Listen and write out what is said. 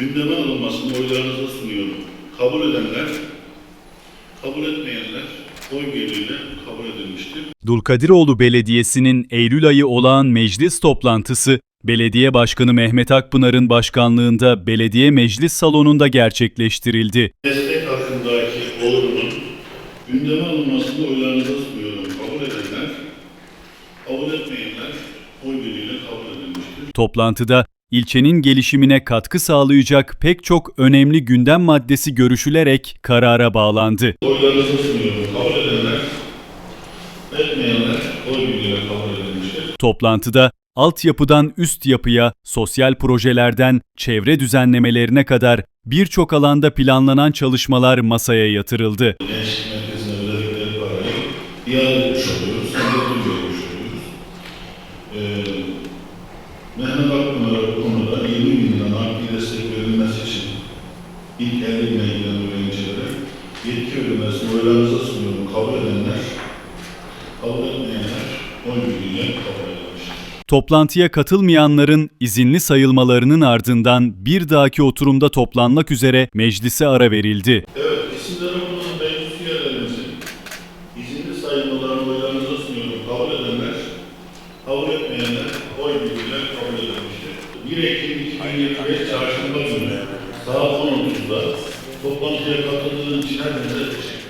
gündeme alınmasını oylarınıza sunuyorum. Kabul edenler, kabul etmeyenler oy birliğiyle kabul edilmiştir. Dulkadiroğlu Belediyesi'nin Eylül ayı olağan meclis toplantısı, Belediye Başkanı Mehmet Akpınar'ın başkanlığında belediye meclis salonunda gerçekleştirildi. Destek hakkındaki olumun gündeme alınmasını oylarınıza sunuyorum. Kabul edenler, kabul etmeyenler oy birliğiyle kabul edilmiştir. Toplantıda ilçenin gelişimine katkı sağlayacak pek çok önemli gündem maddesi görüşülerek karara bağlandı. Oylarınıza sunuyorum. Kabul edenler, etmeyenler oy birliğiyle kabul edilmiştir. Toplantıda altyapıdan üst yapıya, sosyal projelerden çevre düzenlemelerine kadar birçok alanda planlanan çalışmalar masaya yatırıldı. Gençlik merkezine verdikleri parayı oluyoruz. Oluyoruz. Ee, Mehmet Akpınar'a bu konuda 20 bin lira nakdi destek verilmesi için ilk 50 bine giden öğrencilere yetki verilmesini oylarınıza sunuyorum. Kabul edenler, kabul etmeyenler oy birliğiyle kabul edilmiştir. Toplantıya katılmayanların izinli sayılmalarının ardından bir dahaki oturumda toplanmak üzere meclise ara verildi. Evet, isimleri bulunan meclis üyelerimizin izinli sayılmalarını 21 Ekim 2025 Çarşamba günü saat 10.30'da toplantıya katıldığınız için herkese teşekkür ederim.